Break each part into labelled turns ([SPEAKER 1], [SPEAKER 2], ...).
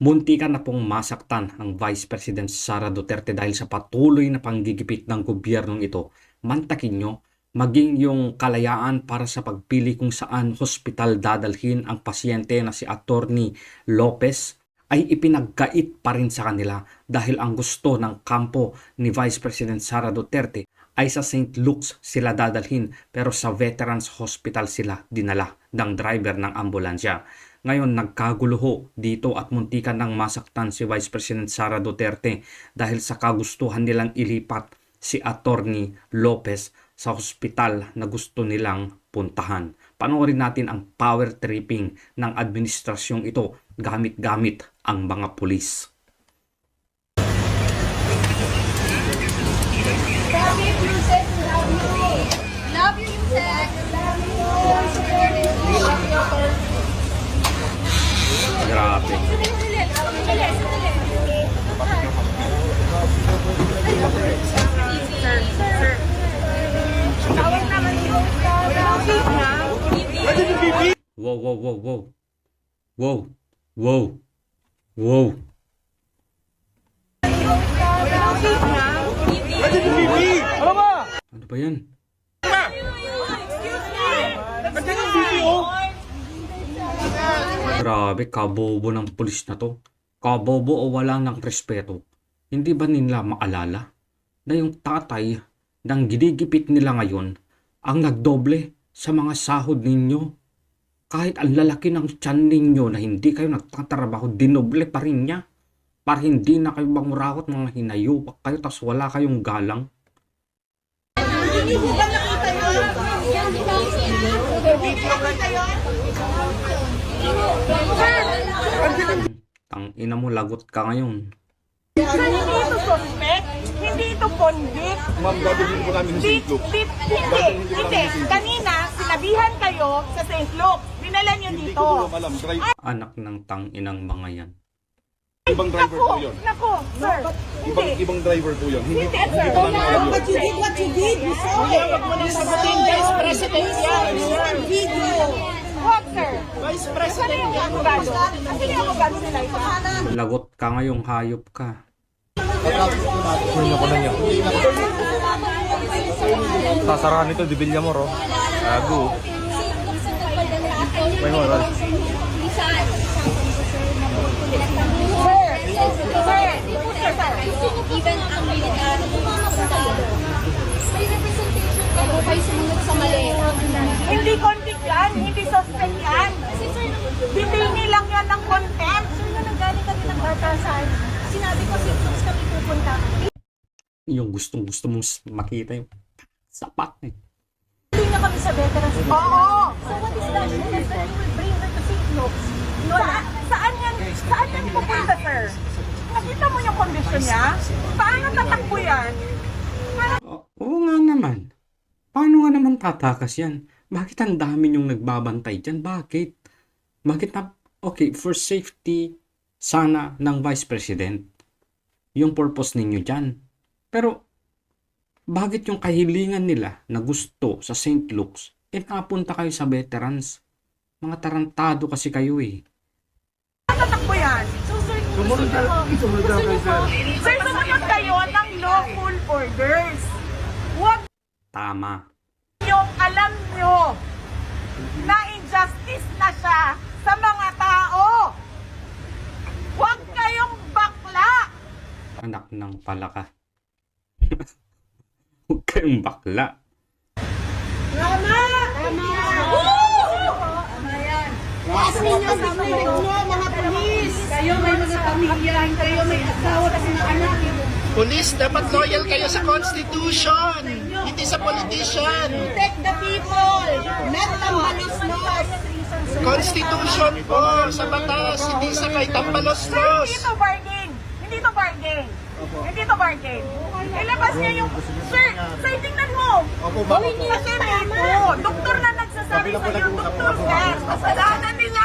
[SPEAKER 1] Muntikan na pong masaktan ang Vice President Sara Duterte dahil sa patuloy na panggigipit ng gobyernong ito. Mantakin nyo, maging yung kalayaan para sa pagpili kung saan hospital dadalhin ang pasyente na si Attorney Lopez ay ipinagkait pa rin sa kanila dahil ang gusto ng kampo ni Vice President Sara Duterte ay sa St. Luke's sila dadalhin pero sa Veterans Hospital sila dinala ng driver ng ambulansya. Ngayon nagkaguluho dito at muntikan ng masaktan si Vice President Sara Duterte dahil sa kagustuhan nilang ilipat si Attorney Lopez sa hospital na gusto nilang puntahan. Panoorin natin ang power tripping ng administrasyong ito gamit-gamit ang mga pulis. Wow, wow, wow, wow. Wow. Wow. Wow. Ano ba yan? Grabe, kabobo ng pulis na to. Kabobo o wala ng respeto. Hindi ba nila maalala na yung tatay ng ginigipit nila ngayon ang nagdoble sa mga sahod ninyo? Kahit ang lalaki ng tiyan ninyo na hindi kayo nagtatrabaho, dinoble pa rin niya. Para hindi na kayo bangurakot mga hinayupak kayo tas wala kayong galang. Tang ina mo, lagot ka ngayon.
[SPEAKER 2] Hindi ito suspect, hindi ito convict.
[SPEAKER 3] Ma'am, dadalhin po namin
[SPEAKER 2] Di,
[SPEAKER 3] sa St. Luke.
[SPEAKER 2] di, hindi, hindi. Kanina, sinabihan kayo sa St. Luke. Dinala niyo
[SPEAKER 3] Hindi
[SPEAKER 2] dito.
[SPEAKER 3] ko po alam. Drive,
[SPEAKER 1] Anak ng tang inang mga yan.
[SPEAKER 3] ibang driver
[SPEAKER 2] Naku,
[SPEAKER 3] po yun.
[SPEAKER 2] naku, sir.
[SPEAKER 3] Ibang,
[SPEAKER 2] Hindi.
[SPEAKER 3] ibang driver po yun. Hindi,
[SPEAKER 2] Hindi,
[SPEAKER 3] hindi
[SPEAKER 2] sir.
[SPEAKER 3] ko namin alam.
[SPEAKER 2] But you did what you did. You saw it. Huwag mo nang sagutin, Vice President yan. video. What, sir? Vice President. Ano yung abogado? Kasi yung abogado nila ito.
[SPEAKER 1] Lagot ka ngayong hayop ka.
[SPEAKER 4] Kunin ko na niyo. Mo, ro. Gago. May mo, ro.
[SPEAKER 5] Even ang militar, may representation kayo by sumunod sa mali.
[SPEAKER 2] Hindi convict yan, hindi suspect yan.
[SPEAKER 5] Kasi sir,
[SPEAKER 2] Bibilni lang yan ng contempt.
[SPEAKER 5] sir, nung nanggaling kami ng batasan, sinabi ko si Cruz kami pupunta.
[SPEAKER 1] Yung gustong gusto mong makita yung sapat eh.
[SPEAKER 5] Kami sa veterans.
[SPEAKER 2] Oo.
[SPEAKER 5] So what is that? That you will bring her to St. Luke's.
[SPEAKER 2] Sa, saan yan, saan yan pupunta, sir? Nakita mo yung kondisyon niya? Paano tatakbo yan?
[SPEAKER 1] O- oo nga naman. Paano nga naman tatakas yan? Bakit ang dami yung nagbabantay dyan? Bakit? Bakit na, okay, for safety sana ng Vice President, yung purpose ninyo dyan. Pero, bakit yung kahilingan nila na gusto sa St. Luke's, eh napunta kayo sa veterans? Mga tarantado kasi kayo eh.
[SPEAKER 2] Tatakbo yan?
[SPEAKER 5] So sir, sumunod ka. Sumunod ka kay sir.
[SPEAKER 2] Sir, sumunod kayo ng lawful orders. Huwag
[SPEAKER 1] Tama.
[SPEAKER 2] yung alam nyo na injustice na siya sa mga tao. Huwag kayong bakla.
[SPEAKER 1] Anak ng palaka. Kayong bakla.
[SPEAKER 5] Taas ninyo sa mga mga polis. Kayo may mga pamilya, kayo may asawa at mga anak.
[SPEAKER 6] Police, dapat loyal kayo sa Constitution, hindi sa politician.
[SPEAKER 5] Protect the people, not the malos-los.
[SPEAKER 6] Constitution po sa batas, hindi sa kay tambalos-los.
[SPEAKER 2] hindi to bargain. Hindi to bargain. Hindi to bargain. Ilabas niya yung... Sir, sir, tingnan mo. Gawin niyo kasi dito. Doktor na nagsasabi sa iyo, doktor ka. Kasalanan nila.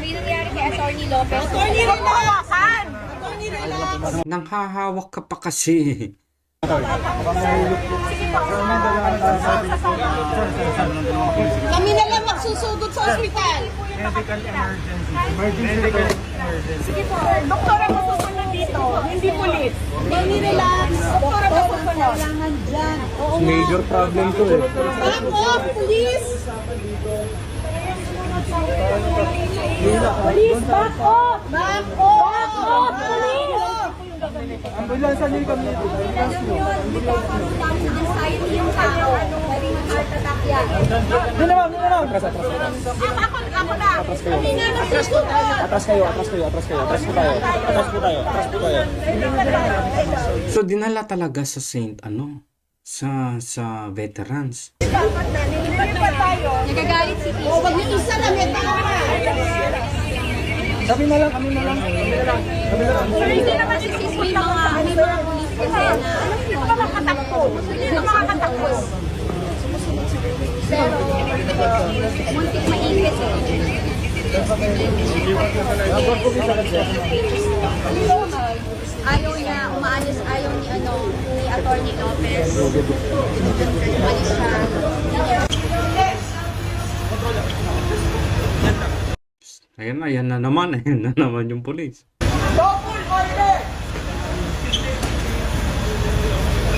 [SPEAKER 5] May nangyari kay Lopez.
[SPEAKER 2] Attorney Huwag mo hawakan.
[SPEAKER 1] Nang hahawak ka pa kasi.
[SPEAKER 5] Kami na lang magsusugod sa ospital.
[SPEAKER 4] Medical emergency. Medical emergency.
[SPEAKER 2] Sige po, doktor ang masusunod dito, hindi pulis. Mami, relax. Doktor ang masusunod.
[SPEAKER 5] Kailangan dyan. Oo nga.
[SPEAKER 4] Major problem to eh.
[SPEAKER 5] Back off, police! Police, back off! Back off! Back off, police!
[SPEAKER 4] Ambulansya niyo kami.
[SPEAKER 5] Alam nyo, magkakaroon lang ng anxiety yung tao.
[SPEAKER 4] Hindi naman, hindi naman. Atras, atras.
[SPEAKER 2] Ako, ako na.
[SPEAKER 5] Hindi na nagsusuka.
[SPEAKER 4] Atras kayo, atras kayo, atras kayo. Atras po tayo. Atras po tayo. Atras po tayo.
[SPEAKER 1] So dinala talaga sa Saint ano sa sa veterans.
[SPEAKER 2] Nilipat tayo.
[SPEAKER 5] Nagagalit si Chris.
[SPEAKER 2] Huwag niyo isa lang, may tama.
[SPEAKER 4] Kami na lang, kami na lang. Kami na lang. Kami na lang.
[SPEAKER 5] Hindi naman. May mga, may mga police kasi na
[SPEAKER 2] Hindi ko makakatakbo. Hindi ko makakatakbo.
[SPEAKER 5] Pero muntik maingit eh. Ayaw niya, umaalis, ayaw ni ano, ni Attorney Lopez. Umalis siya.
[SPEAKER 1] Ayan na, ayan na naman, ayan na naman yung pulis.
[SPEAKER 2] Double order.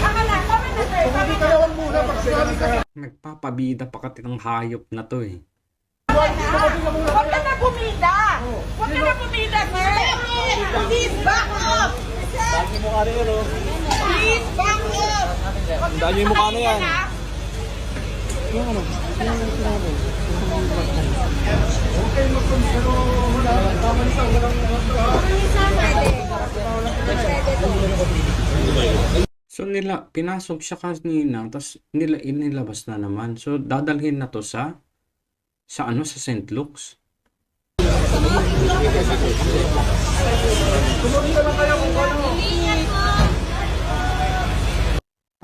[SPEAKER 2] Ako na, kami na sir. Kami na.
[SPEAKER 1] Nagpapabida pa kati ng hayop na to eh.
[SPEAKER 2] Huwag ka na bumida. Huwag ka na bumida, sir. Please back up. Please back up.
[SPEAKER 4] Dahil yung mukha na yan.
[SPEAKER 1] So nila, pinasok siya kanina, tapos nila inilabas na naman. So dadalhin na to sa, sa ano, sa St. Luke's.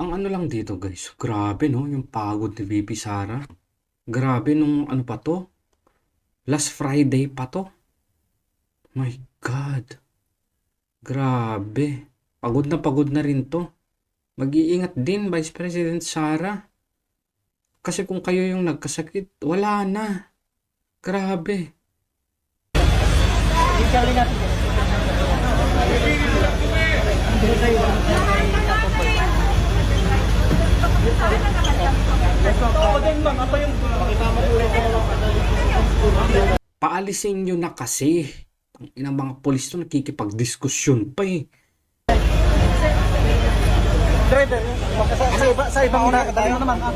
[SPEAKER 1] Ang ano lang dito guys, grabe no, yung pagod ni VP Sara. Grabe nung ano pa to, last Friday pa to. My God. Grabe. Pagod na pagod na rin to. Mag-iingat din, Vice President Sara. Kasi kung kayo yung nagkasakit, wala na. Grabe. Paalisin nyo na kasi. Ang mga polis to nakikipag-diskusyon pa eh.
[SPEAKER 4] Driver, sa, iba, sa ibang una, dali mo naman. ah.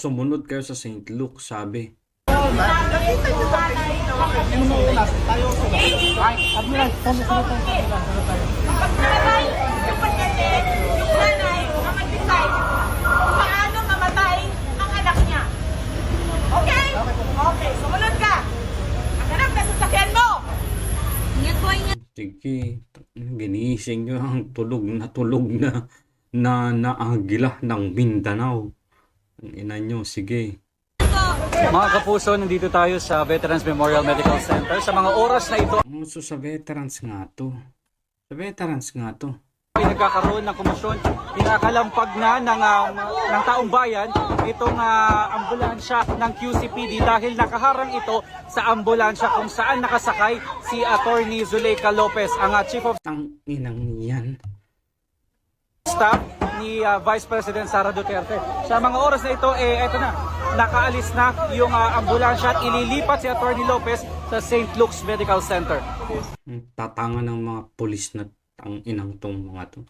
[SPEAKER 1] Sumunod kayo sa St. Luke, sabi.
[SPEAKER 2] Pagkakalay, yung pagkalit, yung nanay, ang mag-decide kung paano mamatay ang anak niya. Okay? Okay, sumunod ka. Ang anak na sasakyan mo.
[SPEAKER 5] Ingat ingat.
[SPEAKER 1] Sige, ginising nyo ang tulog na tulog na na naagila ng Mindanao. Ang ina nyo, sige.
[SPEAKER 7] Mga kapuso, nandito tayo sa Veterans Memorial Medical Center. Sa mga oras na ito,
[SPEAKER 1] so sa veterans nga to. Sa veterans nga to.
[SPEAKER 7] Ay nagkakaroon ng komisyon. Pinakalampag na ng, ah, ng taong bayan itong ah, ambulansya ng QCPD dahil nakaharang ito sa ambulansya kung saan nakasakay si Attorney Zuleika Lopez, ang ah, Chief of
[SPEAKER 1] Ang inang yan.
[SPEAKER 7] Staff ni ah, Vice President Sara Duterte. Sa mga oras na ito, eh, eto na, nakaalis na yung ah, ambulansya at ililipat si Attorney Lopez sa St. Luke's Medical Center.
[SPEAKER 1] Ang tatanga ng mga polis na ang inang tong mga to.